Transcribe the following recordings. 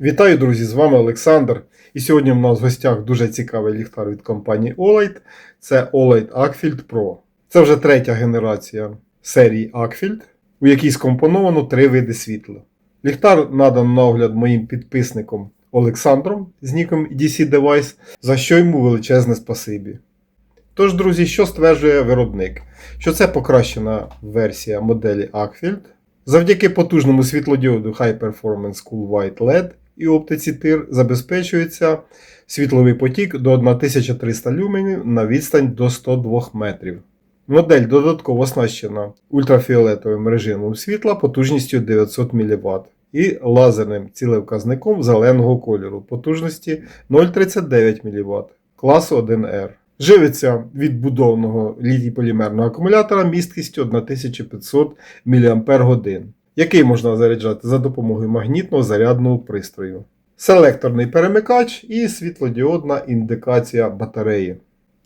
Вітаю, друзі! З вами Олександр. І сьогодні в нас в гостях дуже цікавий ліхтар від компанії Olight. Це Olight Ackfield Pro. Це вже третя генерація серії Ackfield, у якій скомпоновано три види світла. Ліхтар надано на огляд моїм підписником Олександром з ніком DC Device, за що йому величезне спасибі. Тож, друзі, що стверджує виробник? Що це покращена версія моделі Ackfield. Завдяки потужному світлодіоду High Performance Cool White LED і оптиці TIR забезпечується світловий потік до 1300 люменів на відстань до 102 метрів. Модель додатково оснащена ультрафіолетовим режимом світла потужністю 900 мВт і лазерним цілевказником зеленого кольору потужності 0,39 мВт класу 1R. Живиться від будовного літій-полімерного акумулятора місткістю 1500 мАч, який можна заряджати за допомогою магнітного зарядного пристрою. Селекторний перемикач і світлодіодна індикація батареї.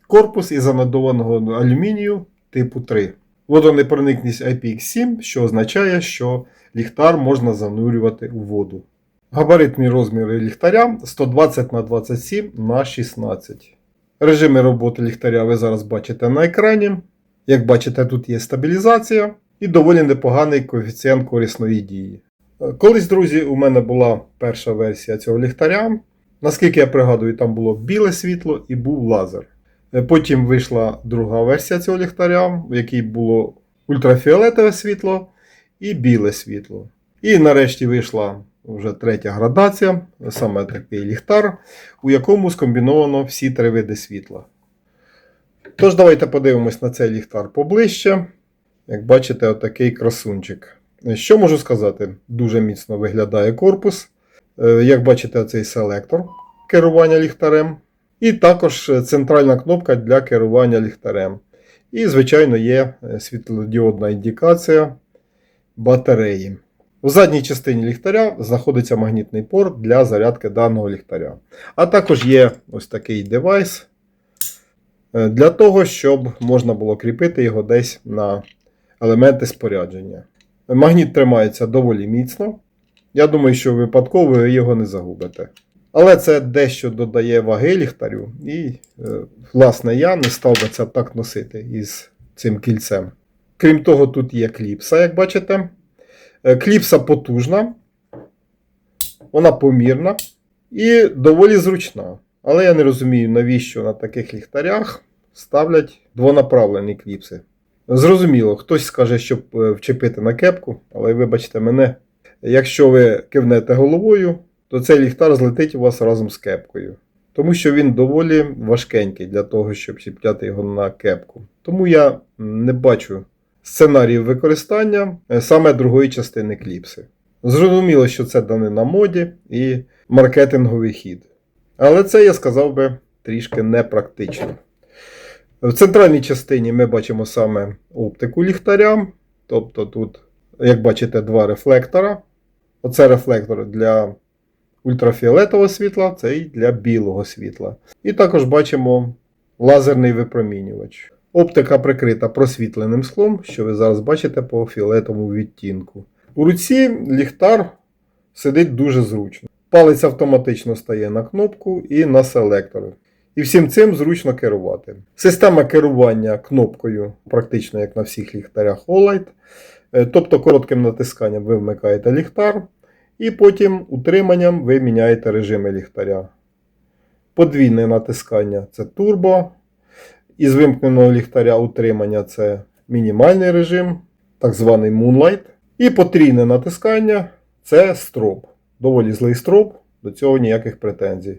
Корпус із анодованого алюмінію типу 3. Водонепроникність IPX7, що означає, що ліхтар можна занурювати у воду. Габаритні розміри ліхтаря 120 на 27 на 16 Режими роботи ліхтаря ви зараз бачите на екрані. Як бачите, тут є стабілізація і доволі непоганий коефіцієнт корисної дії. Колись, друзі, у мене була перша версія цього ліхтаря. Наскільки я пригадую, там було біле світло і був лазер. Потім вийшла друга версія цього ліхтаря, в якій було ультрафіолетове світло і біле світло. І нарешті вийшла вже третя градація, саме такий ліхтар, у якому скомбіновано всі три види світла. Тож, давайте подивимось на цей ліхтар поближче. Як бачите, отакий красунчик. Що можу сказати? Дуже міцно виглядає корпус. Е, Як бачите, оцей селектор керування ліхтарем. І також центральна кнопка для керування ліхтарем. І, звичайно, є світлодіодна індикація батареї. В задній частині ліхтаря знаходиться магнітний порт для зарядки даного ліхтаря. А також є ось такий девайс е, для того, щоб можна було кріпити його десь на елементи спорядження. Магніт тримається доволі міцно. Я думаю, що випадково ви його не загубите. Але це дещо додає ваги ліхтарю, і, е, власне, я не став би це так носити із цим кільцем. Крім того, тут є кліпса, як бачите. Е, Кліпса потужна, вона помірна і доволі зручна. Але я не розумію, навіщо на таких ліхтарях ставлять двонаправлені кліпси. Зрозуміло, хтось скаже, щоб е, вчепити на кепку, але вибачте мене, якщо ви кивнете головою, то цей ліхтар злетить у вас разом з кепкою. Тому що він доволі важкенький для того, щоб чіпляти його на кепку. Тому я не бачу сценаріїв використання е, саме другої частини кліпси. Зрозуміло, що це дане на моді і маркетинговий хід. Але це я сказав би трішки непрактично. В центральній частині ми бачимо саме оптику ліхтаря. Тобто тут, як бачите, два рефлектора. Оце рефлектор для ультрафіолетового світла, цей для білого світла. І також бачимо лазерний випромінювач. Оптика прикрита просвітленим склом, що ви зараз бачите по фіолетовому відтінку. У руці ліхтар сидить дуже зручно. Палець автоматично стає на кнопку і на селектор. І всім цим зручно керувати. Система керування кнопкою, практично як на всіх ліхтарях Olight. Е, Тобто коротким натисканням ви вмикаєте ліхтар, і потім утриманням ви міняєте режими ліхтаря. Подвійне натискання це турбо. Із вимкненого ліхтаря утримання це мінімальний режим, так званий Moonlight. І потрійне натискання це строп. Доволі злий строп, до цього ніяких претензій.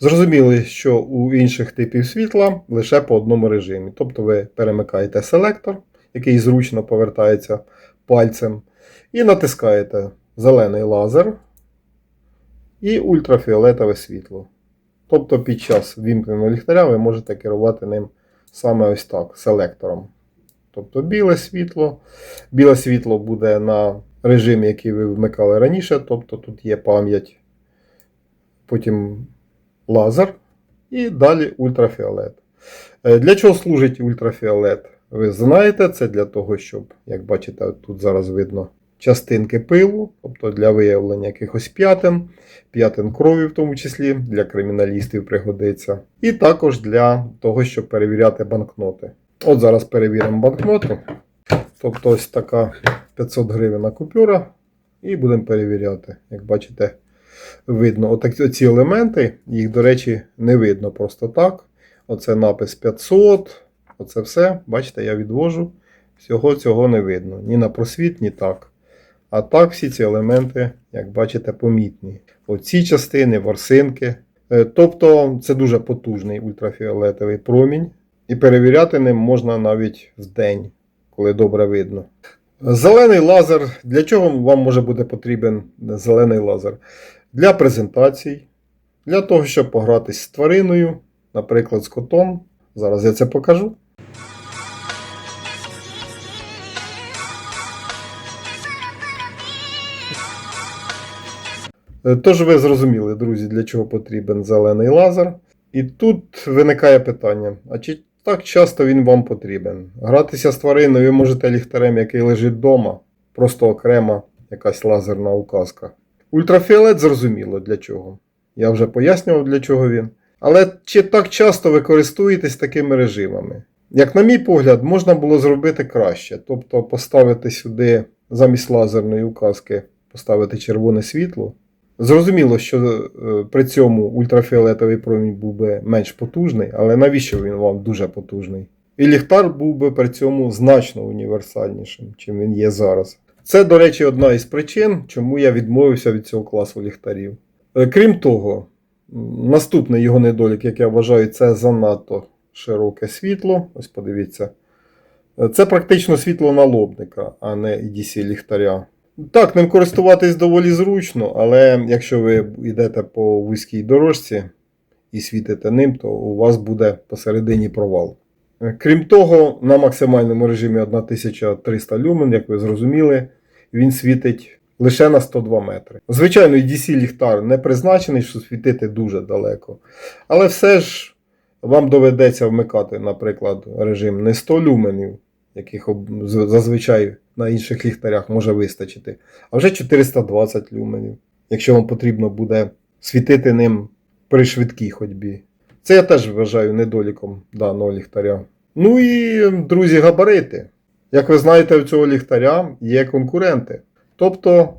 Зрозуміло, що у інших типів світла лише по одному режимі. Тобто ви перемикаєте селектор, який зручно повертається пальцем, і натискаєте зелений лазер і ультрафіолетове світло. Тобто під час вімкненого ліхтаря ви можете керувати ним саме ось так, селектором. Тобто біле світло. Біле світло буде на режимі, який ви вмикали раніше. Тобто тут є пам'ять, потім лазер і далі ультрафіолет. Е, Для чого служить ультрафіолет? Ви знаєте, це для того, щоб, як бачите, тут зараз видно частинки пилу, тобто для виявлення якихось п'ятин, п'ятин крові в тому числі, для криміналістів пригодиться. І також для того, щоб перевіряти банкноти. От зараз перевіримо банкноти. Тобто ось така 500 гривень купюра. І будемо перевіряти. Як бачите, видно отак, ці елементи, їх, до речі, не видно просто так. Оце напис 500. Оце все. Бачите, я відвожу. Всього цього не видно. Ні на просвіт, ні так. А так всі ці елементи, як бачите, помітні. Оці частини, ворсинки. Е, Тобто це дуже потужний ультрафіолетовий промінь. І перевіряти ним можна навіть вдень, коли добре видно. Зелений лазер. Для чого вам може бути потрібен зелений лазер? Для презентацій, для того, щоб погратись з твариною, наприклад, з котом. Зараз я це покажу. Е, Тож ви зрозуміли, друзі, для чого потрібен зелений лазер. І тут виникає питання: а чи так часто він вам потрібен? Гратися з твариною ви можете ліхтарем, який лежить вдома, просто окрема якась лазерна указка. Ультрафіолет зрозуміло для чого. Я вже пояснював, для чого він. Але чи так часто ви користуєтесь такими режимами? Як на мій погляд, можна було зробити краще, тобто поставити сюди замість лазерної указки, поставити червоне світло. Зрозуміло, що е, при цьому ультрафіолетовий промінь був би менш потужний, але навіщо він вам дуже потужний? І ліхтар був би при цьому значно універсальнішим, чим він є зараз. Це, до речі, одна із причин, чому я відмовився від цього класу ліхтарів. Е, Крім того, наступний його недолік, як я вважаю, це занадто широке світло. Ось подивіться. Е, Це практично світло налобника, а не EDC ліхтаря. Так, ним користуватись доволі зручно, але якщо ви йдете по вузькій дорожці і світите ним, то у вас буде посередині провал. Е, Крім того, на максимальному режимі 1300 люмен, як ви зрозуміли, він світить лише на 102 метри. Звичайно, EDC ліхтар не призначений, щоб світити дуже далеко. Але все ж вам доведеться вмикати, наприклад, режим не 100 люменів, яких зазвичай на інших ліхтарях може вистачити, а вже 420 люменів, якщо вам потрібно буде світити ним при швидкій ходьбі. Це я теж вважаю недоліком даного ліхтаря. Ну і, друзі, габарити. Як ви знаєте, у цього ліхтаря є конкуренти. Тобто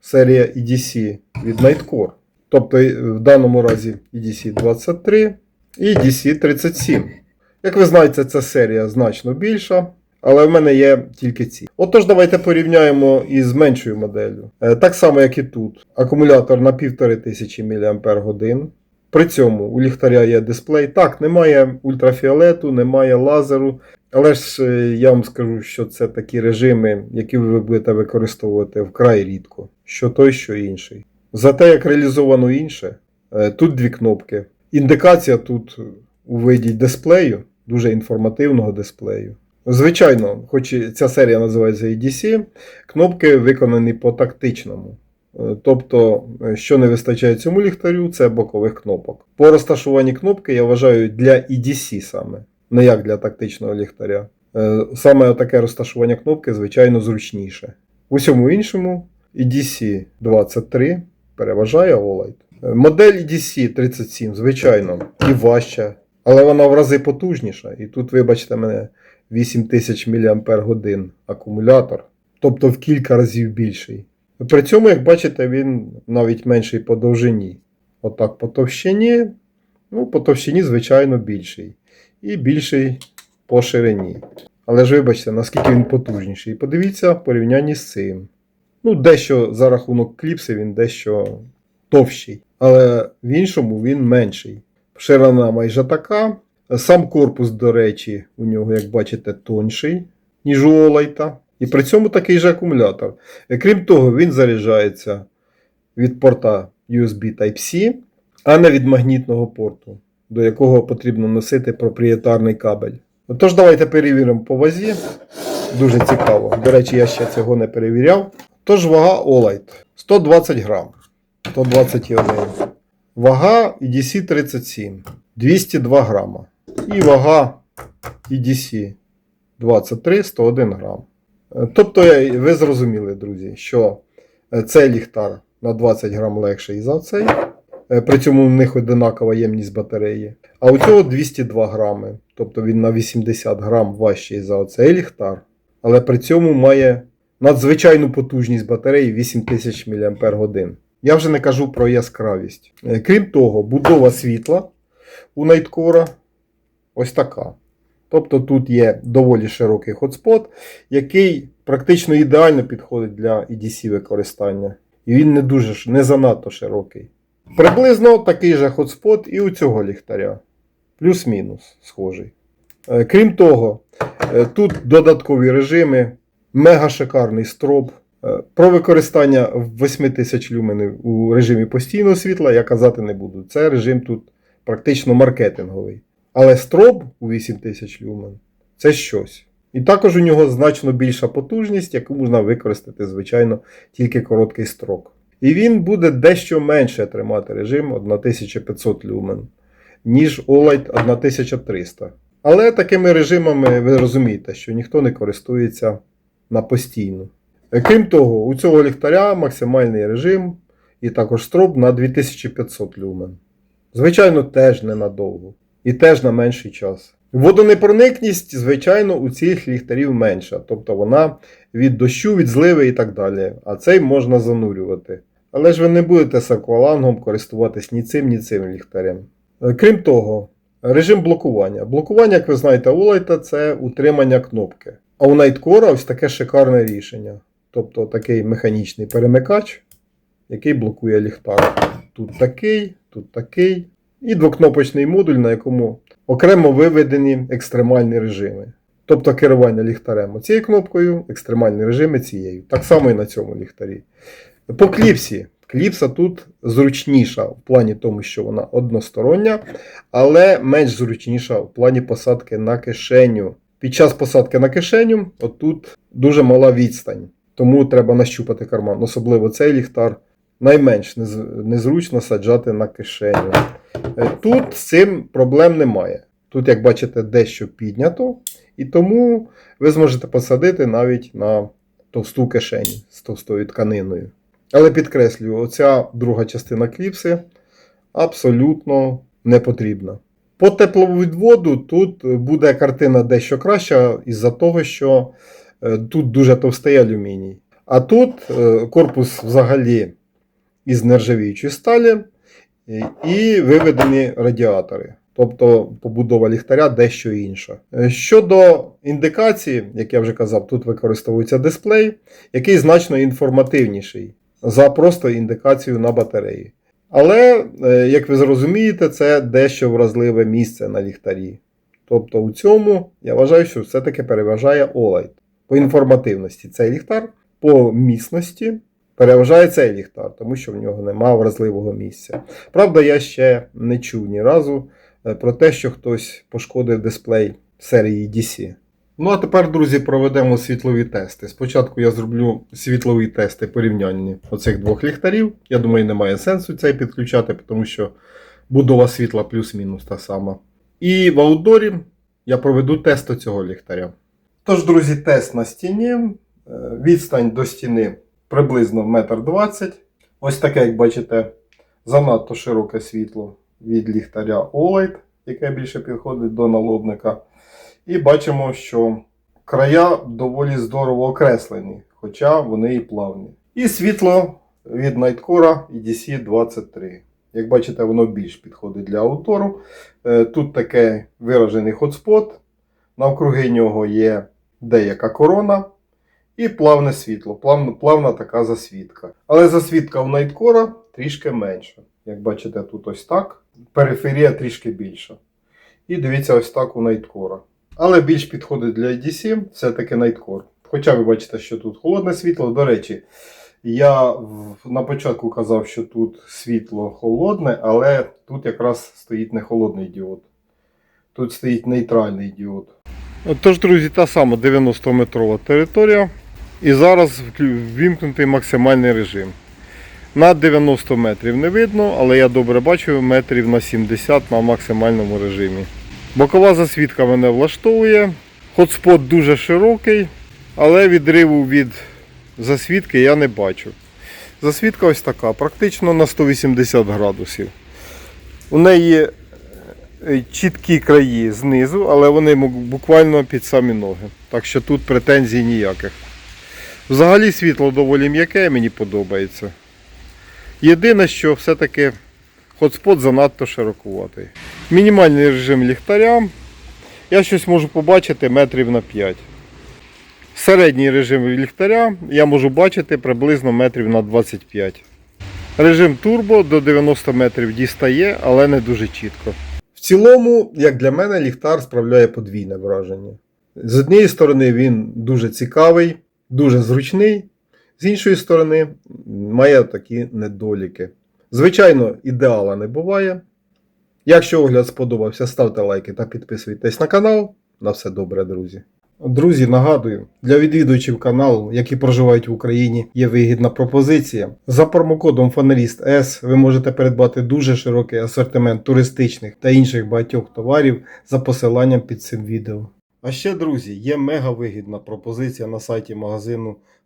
серія EDC від Nightcore. Тобто е, в даному разі EDC 23 і EDC 37. Як ви знаєте, ця серія значно більша, але в мене є тільки ці. Отож, давайте порівняємо із меншою моделлю. Е, Так само, як і тут. Акумулятор на 1500 мАч. При цьому у ліхтаря є дисплей. Так, немає ультрафіолету, немає лазеру. Але ж е, я вам скажу, що це такі режими, які ви будете використовувати вкрай рідко. Що той, що інший. Зате, як реалізовано інше, е, тут дві кнопки. Індикація тут у виді дисплею, дуже інформативного дисплею. Звичайно, хоч ця серія називається EDC, кнопки виконані по тактичному. Е, Тобто, що не вистачає цьому ліхтарю, це бокових кнопок. По розташуванні кнопки я вважаю для EDC саме, не як для тактичного ліхтаря. Е, Саме таке розташування кнопки, звичайно, зручніше. У всьому іншому EDC 23 переважає OLED. Е, Модель EDC 37, звичайно, і важча, але вона в рази потужніша. І тут, вибачте мене, 8000 мАч акумулятор, тобто в кілька разів більший. При цьому, як бачите, він навіть менший по довжині. Отак по товщині, ну, по товщині, звичайно, більший. І більший по ширині. Але ж вибачте, наскільки він потужніший. Подивіться в порівнянні з цим. Ну, дещо за рахунок кліпси він дещо товщий. Але в іншому він менший. Ширина майже така. Сам корпус, до речі, у нього, як бачите, тонший, ніж у Олайта. І при цьому такий же акумулятор. Е, Крім того, він заряджається від порта USB Type-C, а не від магнітного порту, до якого потрібно носити проприєтарний кабель. Тож, давайте перевіримо по вазі. Дуже цікаво. До речі, я ще цього не перевіряв. Тож вага Олайт 120 грам. 121. Вага EDC 37 202 грама. І вага EDC 23 101 грам. Е, Тобто ви зрозуміли, друзі, що е, цей ліхтар на 20 грам легший за цей. Е, При цьому в них одинакова ємність батареї. А у цього 202 грами. Тобто він на 80 грам важчий за оцей ліхтар. Але при цьому має надзвичайну потужність батареї 8000 мАч. Я вже не кажу про яскравість. Е, Крім того, будова світла у Найткора ось така. Тобто тут є доволі широкий хотспот, який практично ідеально підходить для EDC використання. І він не дуже не занадто широкий. Приблизно такий же хотспот і у цього ліхтаря. Плюс-мінус схожий. Е, Крім того, е, тут додаткові режими, мега шикарний строп. Е, Про використання в 8000 люменів у режимі постійного світла я казати не буду. Це режим тут практично маркетинговий. Але строп у 8000 люмен це щось. І також у нього значно більша потужність, яку можна використати, звичайно, тільки короткий строк. І він буде дещо менше тримати режим 1500 люмен, ніж OLED 1300. Але такими режимами ви розумієте, що ніхто не користується на постійну. Крім того, у цього ліхтаря максимальний режим і також строп на 2500 люмен. Звичайно, теж ненадовго. І теж на менший час. Водонепроникність, звичайно, у цих ліхтарів менша. Тобто вона від дощу, від зливи і так далі. А цей можна занурювати. Але ж ви не будете з аквалангом користуватись ні цим, ні цим ліхтарем. Е, Крім того, режим блокування. Блокування, як ви знаєте, у Light це утримання кнопки. А у Nightcore ось таке шикарне рішення. Тобто такий механічний перемикач, який блокує ліхтар. Тут такий, тут такий. І двокнопочний модуль, на якому окремо виведені екстремальні режими. Тобто керування ліхтарем цією кнопкою, екстремальні режими цією. Так само і на цьому ліхтарі. По кліпсі. Кліпса тут зручніша в плані тому, що вона одностороння, але менш зручніша в плані посадки на кишеню. Під час посадки на кишеню отут дуже мала відстань, тому треба нащупати карман. Особливо цей ліхтар найменш незручно саджати на кишеню. Е, Тут з цим проблем немає. Тут, як бачите, дещо піднято, і тому ви зможете посадити навіть на товсту кишеню з товстою тканиною. Але підкреслюю, оця друга частина кліпси абсолютно не потрібна. По тепловідводу тут буде картина дещо краща із-за того, що е, тут дуже товстий алюміній. А тут е, корпус взагалі із нержавіючої сталі і- і виведені радіатори. Тобто побудова ліхтаря дещо інша. Е, Щодо індикації, як я вже казав, тут використовується дисплей, який значно інформативніший за просто індикацію на батареї. Але, е, як ви зрозумієте, це дещо вразливе місце на ліхтарі. Тобто у цьому я вважаю, що все-таки переважає OLED. По інформативності цей ліхтар, по міцності переважає цей ліхтар, тому що в нього немає вразливого місця. Правда, я ще не чув ні разу про те, що хтось пошкодив дисплей серії DC. Ну а тепер, друзі, проведемо світлові тести. Спочатку я зроблю світлові тести порівняння оцих двох ліхтарів. Я думаю, немає сенсу цей підключати, тому що будова світла плюс-мінус та сама. І в аутдорі я проведу тест цього ліхтаря. Тож, друзі, тест на стіні. Е, Відстань до стіни приблизно 1,20 м. Ось таке, як бачите, занадто широке світло від ліхтаря OLED, яке більше підходить до налобника. І бачимо, що края доволі здорово окреслені, хоча вони і плавні. І світло від Nightcore EDC 23. Як бачите, воно більш підходить для аутору. Е, Тут таке виражений хотспот. Навкруги нього є деяка корона і плавне світло, плавна, плавна така засвітка. Але засвітка в Nightcore трішки менша. Як бачите, тут ось так. Периферія трішки більша. І дивіться, ось так у Nightcore. Але більш підходить для EDC все-таки Nightcore. Хоча ви бачите, що тут холодне світло. До речі, я на початку казав, що тут світло холодне, але тут якраз стоїть не холодний діод. Тут стоїть нейтральний діод. Тож, друзі, та сама 90-метрова територія. І зараз ввімкнутий максимальний режим. На 90 метрів не видно, але я добре бачу метрів на 70 на максимальному режимі. Бокова засвітка мене влаштовує. Хотспот дуже широкий. Але відриву від засвідки я не бачу. Засвідка ось така, практично на 180 градусів. У неї е, чіткі краї знизу, але вони буквально під самі ноги. Так що тут претензій ніяких. Взагалі світло доволі м'яке, мені подобається. Єдине, що все-таки хотспот занадто широкуватий. Мінімальний режим ліхтаря. Я щось можу побачити метрів на 5. Середній режим ліхтаря я можу бачити приблизно метрів на 25. Режим турбо до 90 метрів дістає, але не дуже чітко. В цілому, як для мене, ліхтар справляє подвійне враження. З однієї сторони, він дуже цікавий, дуже зручний, з іншої сторони, має такі недоліки. Звичайно, ідеала не буває. Якщо огляд сподобався, ставте лайки та підписуйтесь на канал. На все добре, друзі. Друзі, нагадую, для відвідувачів каналу, які проживають в Україні, є вигідна пропозиція. За промокодом Фаналіст S ви можете придбати дуже широкий асортимент туристичних та інших багатьох товарів за посиланням під цим відео. А ще, друзі, є мега вигідна пропозиція на сайті магазину